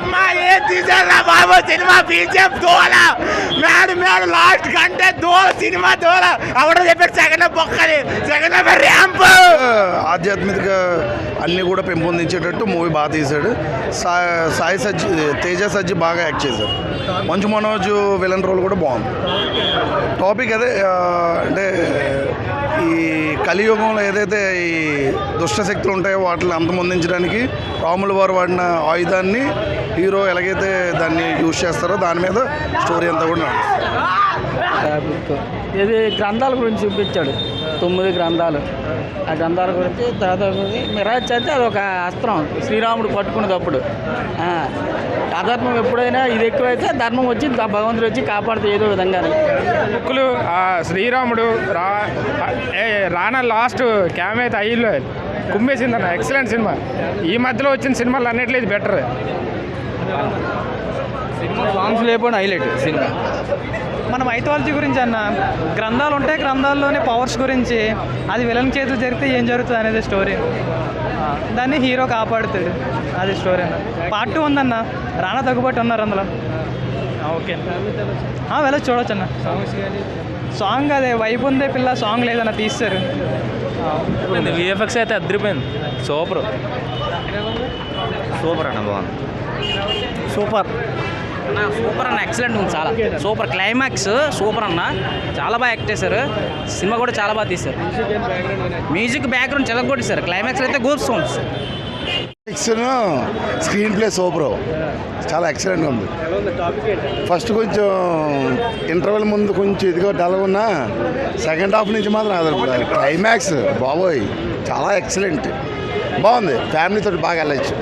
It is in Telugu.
అమ్మా ఏం తీసారా బాబు? సినిమా బీజేపీ దోల. మేడు మేడు లాస్ట్ కంటే దోల సినిమా దోల. అవడం చెప్పారు సెకండ్ బొక్కని. Second ramp. ఆధ్యాత్మిక అన్నీ కూడా పెంపొందించేటట్టు మూవీ బాగా తీశాడు. సాయి సజ్జి తేజ సజ్జి బాగా యాక్ట్ చేశారు. మంచు మనోజ్ విలన్ రోల్ కూడా బాగుంది. టాపిక్ అదే అంటే ఈ కలియుగంలో ఏదైతే ఈ దుష్ట శక్తులు ఉంటాయో వాటిని అంతమొందించడానికి రాముల వారు వాడిన ఆయుధాన్ని హీరో ఎలాగైతే దాన్ని యూజ్ చేస్తారో దాని మీద స్టోరీ అంతా కూడా నడుస్తుంది. ఇది గ్రంథాల గురించి చూపించాడు తొమ్మిది గ్రంథాలు. ఆ గ్రంథాల గురించి తర్వాత మిరాజ్ అంటే అది ఒక అస్త్రం శ్రీరాముడు పట్టుకునేటప్పుడు అధర్మం ఎప్పుడైనా ఇది ఎక్కువైతే ధర్మం వచ్చి భగవంతుడు వచ్చి కాపాడుతూ ఏదో విధంగా బుక్కులు శ్రీరాముడు రా ఏ రానా లాస్ట్ క్యామ్ అయితే అయ్యిలో కుమ్మేసిందన్న ఎక్సలెంట్ సినిమా. ఈ మధ్యలో వచ్చిన సినిమాలు అన్నిట్లో ఇది బెటర్. సాంగ్స్ లేకపోవడం హైలైట్ సినిమా. మన మైథాలజీ గురించి అన్న గ్రంథాలు ఉంటాయి గ్రంథాల్లోని పవర్స్ గురించి అది విలన్ చేతులు జరిగితే ఏం జరుగుతుంది అనేది స్టోరీ దాన్ని హీరో కాపాడుతాడు అది స్టోరీ అన్న. పార్ట్ టూ ఉందన్న రానా తగ్గుబాటు ఉన్నారు అందులో. ఓకే. ఆ, వెళ్ళొచ్చు చూడొచ్చు అన్న. సాంగ్ అదే వైపు ఉందే పిల్ల సాంగ్ లేదన్న తీస్తారు. విఎఫ్ఎక్స్ అయితే అదిరిపోయింది సూపర్. సూపర్ అన్న బాగుంది. సూపర్. అన్న సూపర్ అన్న ఎక్సలెంట్ ఉంది చాలా. సూపర్ క్లైమాక్స్ సూపర్ అన్న. చాలా బాగా యాక్ట్ చేశారు. సినిమా కూడా చాలా బాగా తీశారు. మ్యూజిక్ బ్యాక్గ్రౌండ్ చాలా కొట్టేశారు క్లైమాక్స్ అయితే గూప్ సౌండ్స్ స్క్రీన్ ప్లే సూపర్. చాలా ఎక్సలెంట్గా ఉంది. ఫస్ట్ కొంచెం ఇంటర్వెల్ ముందు కొంచెం ఇదిగో డల్ ఉన్నా సెకండ్ హాఫ్ నుంచి మాత్రం అది క్లైమాక్స్ బాబోయ్. చాలా ఎక్సలెంట్ బాగుంది. ఫ్యామిలీతో బాగా వెళ్ళచ్చు